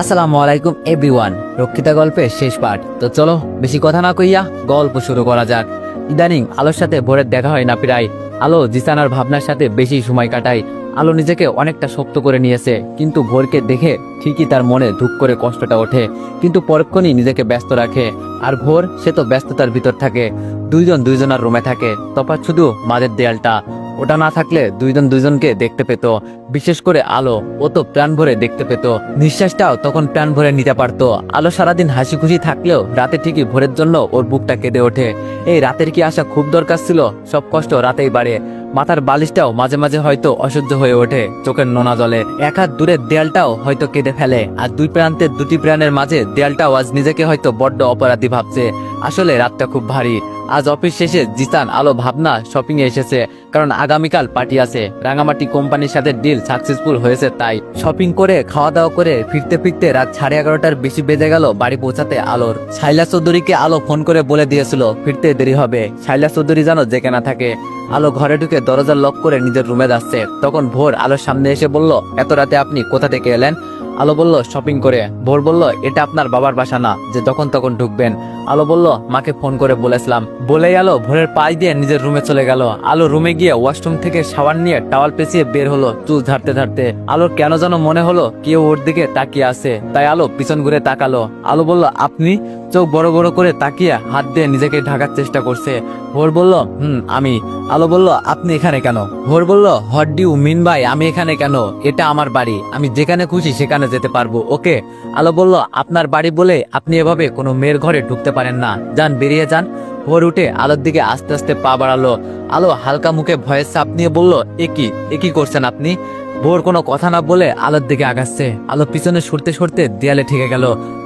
আসসালামু আলাইকুম এভরিওয়ান রক্ষিতা গল্পের শেষ পাঠ। তো চলো, বেশি কথা না কইয়া গল্প শুরু করা যাক। ইদানিং আলোর সাথে ভোরের দেখা হয় না প্রায় আলো জিসানার ভাবনার সাথে বেশি সময় কাটায়। আলো নিজেকে অনেকটা শক্ত করে নিয়েছে, কিন্তু ভোরকে দেখে ঠিকই তার মনে ধুক করে কষ্টটা ওঠে। কিন্তু পরক্ষণই নিজেকে ব্যস্ত রাখে। আর ভোর, সে তো ব্যস্ততার ভিতর থাকে। দুইজন দুইজনার রুমে থাকে। তফাৎ শুধু মাঝের দেয়ালটা। ওটা না থাকলে দুইজন দুইজনকে দেখতে পেত। বিশেষ করে আলো, ও তো প্রাণ ভরে দেখতে পেত। নিঃশ্বাসটাও তখন প্রাণ ভরে নিতে পারতো। আলো সারাদিন হাসি খুশি থাকলেও রাতে ঠিকই ভোরের জন্য ওর বুকটা কেঁদে ওঠে। এই রাতের কি আসা খুব দরকার ছিল? সব কষ্ট রাতেই বাড়ে। মাথার বালিশটাও মাঝে মাঝে হয়তো অসহ্য হয়ে ওঠে চোখের নোনা জলে। এক হাত দূরের দেয়ালটাও হয়তো কেঁদে ফেলে আর দুই প্রান্তের দুটি প্রাণের মাঝে দেয়ালটাও আজ নিজেকে হয়তো বড্ড অপরাধী ভাবছে। আসলে রাতটা খুব ভারী। আজ অফিস শেষে জিসান আলো ভাবনা শপিং এ এসেছে, কারণ আগামীকাল পার্টি আছে। রাঙামাটি কোম্পানির সাথে ডিল সাকসেসফুল হয়েছে, তাই শপিং করে খাওয়া দাওয়া করে ফিরতে ফিরতে রাত সাড়ে এগারোটার বেশি বেজে গেল বাড়ি পৌঁছাতে আলোর। শাইলা চৌধুরীকে আলো ফোন করে বলে দিয়েছিল, ফিরতে দেরি হবে। শাইলা চৌধুরী যেন যে না থাকে। আলো ঘরে ঢুকে দরজা লক করে নিজের রুমে যাচ্ছে। তখন ভোর আলোর সামনে এসে বলল, এত রাতে আপনি কোথা থেকে এলেন? আলো বলল শপিং করে। ভোর বলল, এটা আপনার বাবার বাসা না। যে তখন তখন ঢুকবেন। আলো বলল, মাকে ফোন করে বলেছিলাম। বলেই আলো ভোরের পাশ দিয়ে নিজের রুমে চলে গেল। আলো রুমে গিয়ে ওয়াশরুম থেকে শাওয়ার নিয়ে টাওয়াল পেঁচিয়ে বের হলো চুল ঝাড়তে ঝাড়তে। আলো কেন যেন মনে হলো কেউ ওর দিকে তাকিয়ে আছে। তাই আলো পিছন ঘুরে তাকালো। আলো বলল, আপনি চোখ বড় বড় করে তাকিয়ে হাত দিয়ে নিজেকে ঢাকার চেষ্টা করছে। ভোর বলল, হুম, আমি। আলো বলল, আপনি এখানে কেন? ভোর বলল হট ডিউ মিন ভাই আমি এখানে কেন? এটা আমার বাড়ি। আমি যেখানে খুশি সেখানে যেতে পারব। ওকে? আলো বলল, আপনার বাড়ি বলে আপনি এভাবে কোনো মেয়ের ঘরে ঢুকতে পারেন না। যান, বেরিয়ে যান। ভোর উঠে আলোর দিকে আস্তে আস্তে পা বাড়ালো। আলো হালকা মুখে ভয়ের চাপ নিয়ে বলল, এ কি? এ কি করছেন আপনি? ভোর কোনো কথা না বলে আলোর দিকে আগাচ্ছে। আলো পিছনে সরতে সরতে দেয়ালে ঠেকে গেল।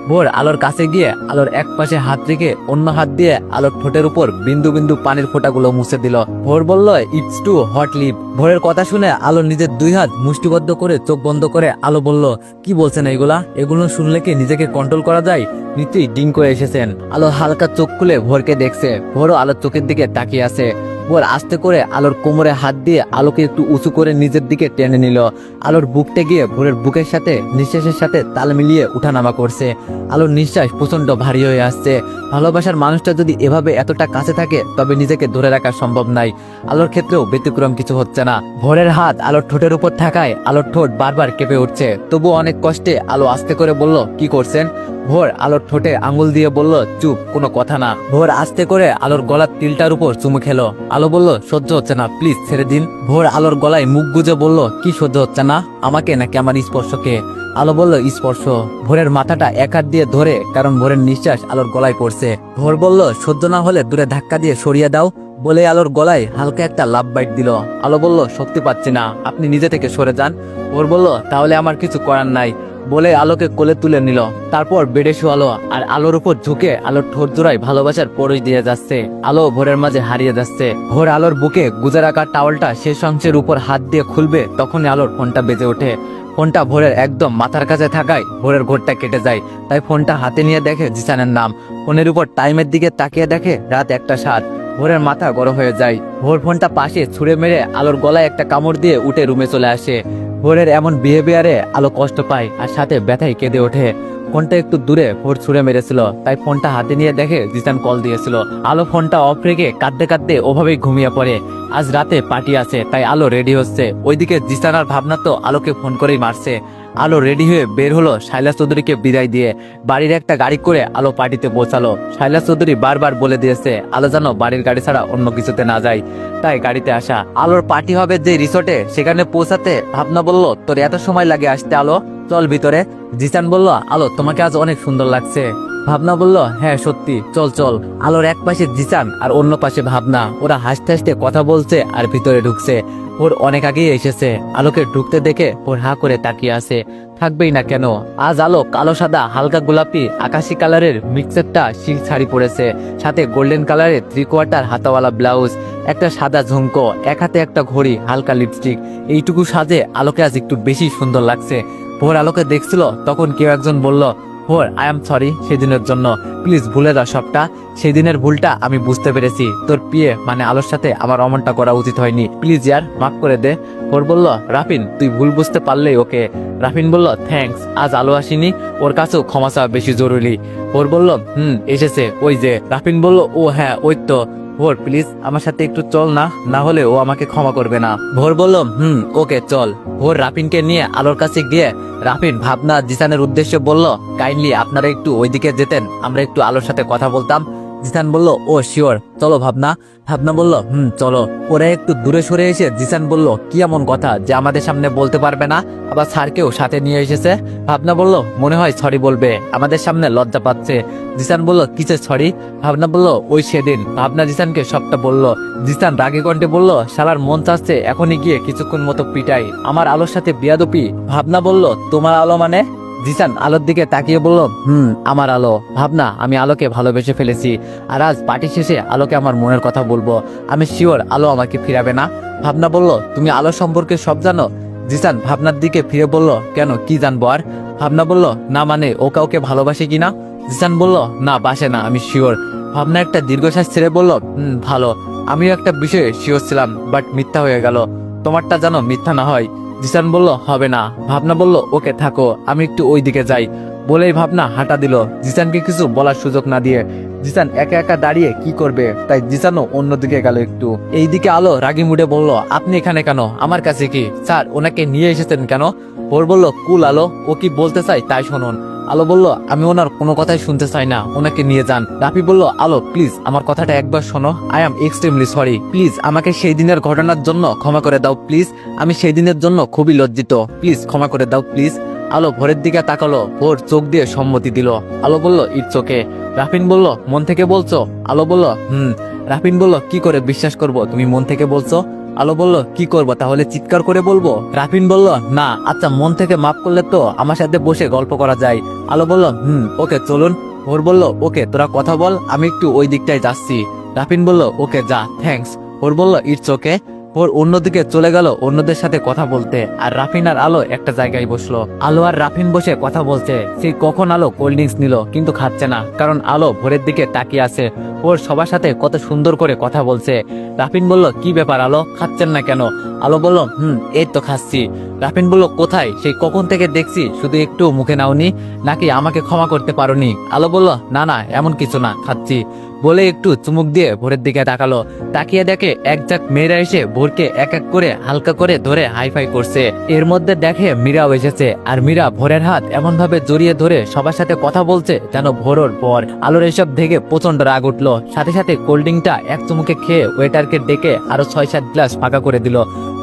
ভোর আলোর কাছে গিয়ে আলোর এক পাশে হাত রেখে অন্য হাত দিয়ে আলোর ঠোঁটের উপর বিন্দু বিন্দু পানির ফোঁটাগুলো মুছে দিল। ভোর বলল ইটস টু হট লিপ ভোরের কথা শুনে আলো নিজের দুই হাত মুষ্টিবদ্ধ করে চোখ বন্ধ করে আলো বলল, কি বলছেন এগুলা? এগুলো শুনলে কি নিজেকে কন্ট্রোল করা যায়? নিশ্চয়ই ডিং করে এসেছেন। আলো হালকা চোখ খুলে ভোরকে দেখছে। ভোরও আলোর চোখের দিকে তাকিয়ে আছে। ভোর আস্তে করে আলোর কোমরে হাত দিয়ে আলোকে একটু উঁচু করে নিজের দিকে টেনে নিল। আলোর বুকটে গিয়ে ভোরের বুকের সাথে, নিঃশ্বাসের সাথে তাল মিলিয়ে উঠানামা করছে। আলোর নিঃশ্বাস প্রচণ্ড ভারী হয়ে আসছে। ভালোবাসার মানুষটা যদি এভাবে এতটা কাছে থাকে, তবে নিজেকে ধরে রাখা সম্ভব নাই। আলোর ক্ষেত্রেও ব্যতিক্রম কিছু হচ্ছে না। ভোরের হাত আলোর ঠোঁটের উপর থাকায় আলোর ঠোঁট বারবার কেঁপে উঠছে। তবু অনেক কষ্টে আলো আস্তে করে বলল, কি করছেন? ভোর আলোর ঠোঁটে আঙুল দিয়ে বলল, চুপ, কোনো কথা না। ভোর আস্তে করে আলোর গলার তিলটার উপর চুমু খেলো। আলো বলল, সহ্য হচ্ছে না, প্লিজ ছেড়ে দিন। ভোর আলোর গলায় মুখ গুজে বলল, কি সহ্য হচ্ছে না? আমাকে নাকি আমার স্পর্শকে? আলো বলল, স্পর্শ। ভোরের মাথাটা এক হাত দিয়ে ধরে, কারণ ভোরের নিঃশ্বাস আলোর গলায় পড়ছে। ভোর বলল, সহ্য না হলে দূরে ধাক্কা দিয়ে সরিয়ে দাও। বলে আলোর গলায় হালকা একটা লাভ বাইট দিল। আলো বলল, শক্তি পাচ্ছি না, আপনি নিজে থেকে সরে যান। ভোর বলল, তাহলে আমার কিছু করার নাই। বলে আলোকে কোলে তুলে নিল। তারপর বেডে শোয়ালো আর আলোর উপর ঝুঁকে আলোর ঠোঁট জোড়ায় ভালোবাসার পরশ দিয়ে যাচ্ছে। আলো ভোরের মাঝে হারিয়ে যাচ্ছে। ভোর আলোর বুকে গুজে রাখা টাওয়ালটা শেষ অংশের উপর হাত দিয়ে খুলবে তখনই আলোর ফোনটা বেজে ওঠে। ফোনটা ভোরের একদম মাথার কাছে থাকায় ভোরের ঘোরটা কেটে যায়। তাই ফোনটা হাতে নিয়ে দেখে জিসানের নাম। ফোনের উপর টাইমের দিকে তাকিয়ে দেখে রাত একটা সাত। ভোরের মাথা গরম হয়ে যায়। ভোর ফোনটা পাশে ছুঁড়ে মেরে আলোর গলায় একটা কামড় দিয়ে উঠে রুমে চলে আসে। ভোরের এমন বিহেভিয়ারে আলো কষ্ট পায় আর সাথে ব্যথায় কেঁদে ওঠে। ফোনটা একটু দূরে ভোর ছুঁড়ে মেরেছিল, তাই ফোনটা হাতে নিয়ে দেখে জিসান কল দিয়েছিল। আলো ফোনটা অফ রেখে কাঁদতে কাঁদতে ওভাবেই ঘুমিয়ে পড়ে। আজ রাতে পার্টি আছে, তাই আলো রেডি হচ্ছে। ওইদিকে জিসান আর ভাবনা তো আলোকে ফোন করেই মারছে। আলো রেডি হয়ে বের হলো শাইলা চৌধুরীকে বিদায় দিয়ে। বাড়ির একটা গাড়ি করে আলো পার্টিতে পৌঁছালো। শাইলা চৌধুরী বারবার বলে দিয়েছে, আলো যেন বাড়ির গাড়ি ছাড়া অন্য কিছুতে না যায়। তাই গাড়িতে আসা। আলোর পার্টি হবে যে রিসোর্টে, সেখানে পৌঁছাতে ভাবনা বলল, তোর এত সময় লাগে আসতে আলো? চল ভিতরে। জিসান বলল, আলো, তোমাকে আজ অনেক সুন্দর লাগছে। ভাবনা বলল হ্যাঁ সত্যি। চল চল। আলোর এক পাশে জিসান আর অন্য পাশে ভাবনা। ওরা হাসতে হাসতে কথা বলছে আর ভিতরে ঢুকছে। ওর অনেক আগেই এসেছে। আলোকে ঢুকতে দেখে ওর হা করে তাকিয়ে আছে। থাকবেই না কেন? আজ আলো কালো, সাদা, হালকা গোলাপি, আকাশি কালারের মিক্সারটা সিল্ক শাড়ি পরেছে সাথে গোল্ডেন কালারের থ্রি কোয়ার্টার হাতাওয়ালা ব্লাউজ, একটা সাদা ঝুমকো, এক হাতে একটা ঘড়ি, হালকা লিপস্টিক এইটুকু সাজে আলোকে আজ একটু বেশি সুন্দর লাগছে। ভোর আলোকে দেখছিল, তখন কেউ একজন বলল ভোর আই এম সরি সেদিনের জন্য। প্লিজ ভুলে দাও সবটা। সেদিনের ভুলটা আমি বুঝতে পেরেছি। তোর পিয়ে মানে আলোর সাথে আমার অমনটা করা উচিত হয়নি। প্লিজ ইয়ার, মাফ করে দে। ভোর বলল, রাফিন, তুই ভুল বুঝতে পারলেই ওকে। রাফিন বলল থ্যাঙ্কস আজ আলো আসেনি। ওর কাছেও ক্ষমা চাওয়া বেশি জরুরি। ভোর বলল, হুম, এসেছে। ওই যে। রাফিন বলল, ও হ্যাঁ ওই তো। ভোর, প্লিজ, আমার সাথে একটু চল না না হলে ও আমাকে ক্ষমা করবে না। ভোর বলল হুম, ওকে, চল। ভোর রাফিনকে নিয়ে আলোর কাছে গিয়ে রাফিন ভাবনা জিসানের উদ্দেশ্যে বলল, কাইন্ডলি আপনারা একটু ওইদিকে যেতেন, আমরা একটু আলোর সাথে কথা বলতাম। জিসান বলল, ও, শিওর। চলো, ভাবনা। ভাবনা বলল, হুম, চলো। ওরা একটু দূরে সরে এসে জিসান বলল, কি এমন কথা যে আমাদের সামনে বলতে পারবে না? আবার স্যারকেও সাথে নিয়ে এসেছে? ভাবনা বলল, মনে হয় সরি বলবে। আমাদের সামনে লজ্জা পাচ্ছে। জিসান বলল, কিসের সরি? ভাবনা বলল, ওই সেদিন। ভাবনা জিসানকে সবটা বলল। জিসান রাগে কণ্ঠে বলল, শালার মন চাচ্ছে, এখনই গিয়ে কিছুক্ষণ মতো পিটাই। আমার আলোর সাথে বিয়াদপি। ভাবনা বলল, তোমার আলো মানে? জিসান আলোর দিকে তাকিয়ে বলল, হুম, আমার আলো। ভাবনা, আমি আলোকে ভালোবেসে ফেলেছি। আর আজ পার্টি শেষে আলোকে আমার মনের কথা বলব। আমি শিওর আলো আমাকে ফিরাবে না। ভাবনা বলল, তুমি আলো সম্পর্কে সব জানো? জিসান ভাবনার দিকে ফিরে বলল, কেন, কি জানব আর? ভাবনা বলল, না মানে ও কাউকে ভালোবাসে কিনা জিসান বলল, না, বাসে না, আমি শিওর। ভাবনা একটা দীর্ঘশ্বাস ছেড়ে বলল, হুম, ভালো। আমিও একটা বিষয়ে শিওর ছিলাম, বাট মিথ্যা হয়ে গেল। তোমারটা জানো মিথ্যা না হয়। জিসান বলল, হবে না। ভাবনা বলল, ওকে, থাকো, আমি একটু ওই দিকে যাই। বলেই ভাবনা হাঁটা দিল। জিসানকে কিছু বলার সুযোগ না দিয়ে জিসান একা একা দাঁড়িয়ে কি করবে? তাই জিসানও অন্যদিকে গেল একটু। এইদিকে আলো রাগি মুডে বলল, আপনি এখানে কেন? আমার কাছে কি? স্যার, ওনাকে নিয়ে এসেছেন কেন? ওর বলল, কুল আলো, ও কি বলতে চাই তাই শুনুন। আলো বলল, আমি ওনার কোনো কথাই শুনতে চাই না, ওনাকে নিয়ে যান। রাফি বলল, আলো প্লিজ আমার কথাটা একবার শোনো। I am extremely sorry please আমাকে সেই দিনের ঘটনার জন্য ক্ষমা করে দাও প্লিজ আমি সেই দিনের জন্য খুবই লজ্জিত। প্লিজ ক্ষমা করে দাও প্লিজ আলো ভোরের দিকে তাকালো, ভোর চোখ দিয়ে সম্মতি দিল। আলো বলল ইটস ওকে রাফিন বলল, মন থেকে বলছো? আলো বলল, হুম। রাফিন বলল, কি করে বিশ্বাস করব? তুমি মন থেকে বলছো? আলো বলল, কি করব? তাহলে চিৎকার করে বলব? রাফিন বলল, না আচ্ছা মন থেকে মাফ করলে তো আমার সাথে বসে গল্প করা যায়। আলো বলল, হুম, ওকে, চলুন। ভোর বলল, ওকে, তোরা কথা বল, আমি একটু ওই দিকটায় যাচ্ছি। রাফিন বলল, ওকে, যা থ্যাঙ্কস ভোর বলল ইটস ওকে ভোর অন্যদিকে চলে গেল অন্যদের সাথে কথা বলতে। আর রাফিন আর আলো একটা জায়গায় বসল। আলো আর রাফিন বসে কথা বলছে। সেই কখন আলো কোল্ড ড্রিঙ্কস নিল, কিন্তু খাচ্ছে না। কারণ আলো ভোরের দিকে তাকিয়ে আছে। ওর সবার সাথে কত সুন্দর করে কথা বলছে। রাফিন বলল, কি ব্যাপার আলো? খাচ্ছেন না কেন? আলো বলল, হুম, এই তো খাচ্ছি। রাফিন বলল, কোথায়? সেই কখন থেকে দেখছি, শুধু একটু মুখে নাওনি, নাকি আমাকে ক্ষমা করতে পারোনি? আলো বলল, না না, এমন কিছু না, খাচ্ছি। বলে একটু চুমুক দিয়ে ভোরের দিকে তাকালো। তাকিয়ে দেখে এক জাক মেয়েরা এসে ভোরকে এক এক করে হালকা করে ধরে হাইফাই করছে। এর মধ্যে দেখে মীরাও এসেছে আর মীরা ভোরের হাত এমন ভাবে জড়িয়ে ধরে সবার সাথে কথা বলছে যেন ভোরর পর। আলোর এসব দেখে প্রচণ্ড রাগ উঠল। সাথে সাথে কোল্ড ড্রিঙ্কটা এক চুমুকে খেয়ে ওয়েটারকে ডেকে আরও ছয় সাত গ্লাস ফাঁকা করে দিল।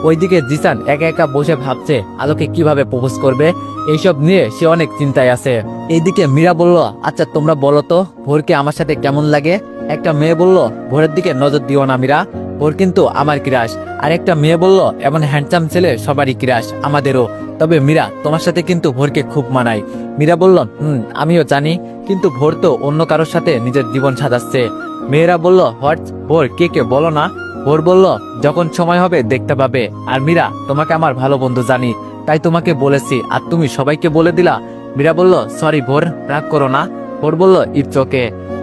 ওইদিকে জিসান একা একা বসে ভাবছে, আলোকে কীভাবে প্রপোজ করবে? এইসব নিয়ে সে অনেক চিন্তায় আছে। এইদিকে মীরা বলল আচ্ছা তোমরা বলো তো, ভোরকে আমার সাথে কেমন লাগে? একটা মেয়ে বলল, ভোরের দিকে নজর দিও না মীরা, ভোর কিন্তু আমার ক্রাশ। আর একটা মেয়ে বলল, এমন হ্যান্ডসাম ছেলে সবারই ক্রাশ, আমাদেরও। তবে মীরা, তোমার সাথে কিন্তু ভোরকে খুব মানায়। মীরা বলল, হুম, আমিও জানি, কিন্তু ভোর তো অন্য কারোর সাথে নিজের জীবন সাজাচ্ছে। মেয়েরা বলল হোয়াটস ভোর, কে কে বলো না? ভোর বলল, যখন সময় হবে, দেখতে পাবে। আর মীরা, তোমাকে আমার ভালো বন্ধু জানি। তাই তোমাকে বলেছি, আর তুমি সবাইকে বলে দিলা। মীরা বলল, সরি ভোর, রাগ করো না। ভোর বলল, ইটস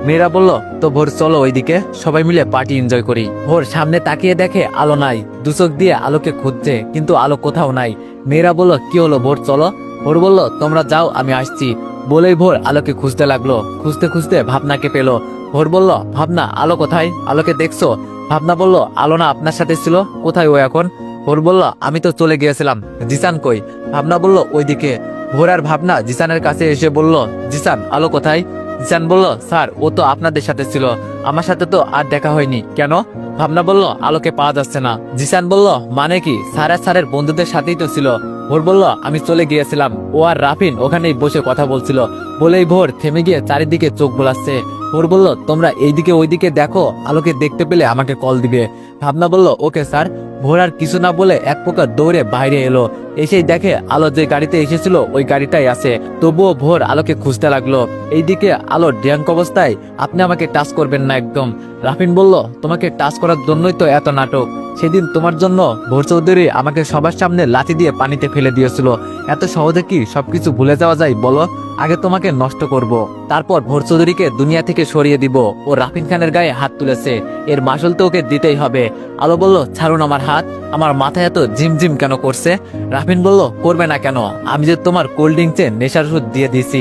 মেয়েরা বলল, তো ভোর চলো ওইদিকে, সবাই মিলে পার্টি এনজয় করি। ভোর সামনে তাকিয়ে দেখে আলো নাই দুচোখ দিয়ে আলোকে খুঁজছে, কিন্তু আলো কোথাও নাই। মেয়েরা বলল, কি হলো ভোর, চলো? ভোর বলল, তোমরা যাও, আমি আসছি। বলেই ভোর আলোকে খুঁজতে লাগল, খুঁজতে খুঁজতে ভাবনাকে পেল। ভোর বলল, ভাবনা, আলো কোথায়? আলোকে দেখছ? ভাবনা বলল, আলোনা আপনার সাথে ছিল? কোথায় ও এখন? ভোর বলল, আমি তো চলে গিয়েছিলাম। জিসান কই? ভাবনা বলল, ওইদিকে। ভোর আর ভাবনা জিসানের কাছে এসে বলল, জিসান, আলো কোথায়? জিসান বলল, স্যার, ও তো আপনাদের সাথে ছিল। আমার সাথে তো আর দেখা হয়নি। কেন? ভাবনা বলল, আলোকে পাওয়া যাচ্ছে না। জিসান বলল মানে কি? স্যার আর স্যারের বন্ধুদের সাথেই তো ছিল। ভোর বলল, আমি চলে গিয়েছিলাম। ও আর রাফিন ওখানেই বসে কথা বলছিল। বলেই ভোর থেমে গিয়ে চারিদিকে চোখ বোলাচ্ছে। ভোর বলল, তোমরা এইদিকে ওইদিকে দেখো, আলোকে দেখতে পেলে আমাকে কল দিবে। ভাবনা বলল, ওকে স্যার। ভোর আর কিছু না বলে এক প্রকার দৌড়ে বাইরে এলো। এসেই দেখে আলো যে গাড়িতে এসেছিল, ওই গাড়িটাই আছে। তবুও ভোর আলোকে খুঁজতে লাগল। এইদিকে আলো ড্যাঙ্ক অবস্থায়, আপনি আমাকে টাচ করবেন না একদম। রাফিন বলল, তোমাকে টাচ করার জন্যই তো এত নাটক। সেদিন তোমার জন্য ভোর চৌধুরী আমাকে সবার সামনে লাঠি দিয়ে পানিতে ফেলে দিয়েছিল। এত সহজে কি সবকিছু ভুলে যাওয়া যায় বলো? আগে তোমাকে নষ্ট করব। তারপর ভোর চৌধুরীকে দুনিয়া থেকে সরিয়ে দিব। ও রাফিন খানের গায়ে হাত তুলেছে। এর মাসুল তো ওকে দিতেই হবে। আলো বলল, ছাড়ুন আমার হাত। আমার মাথায় এত ঝিমঝিম কেন করছে? রাফিন বলল, করবে না কেন। আমি যে তোমার কোল্ড ড্রিঙ্কসে নেশার ওষুধ দিয়ে দিছি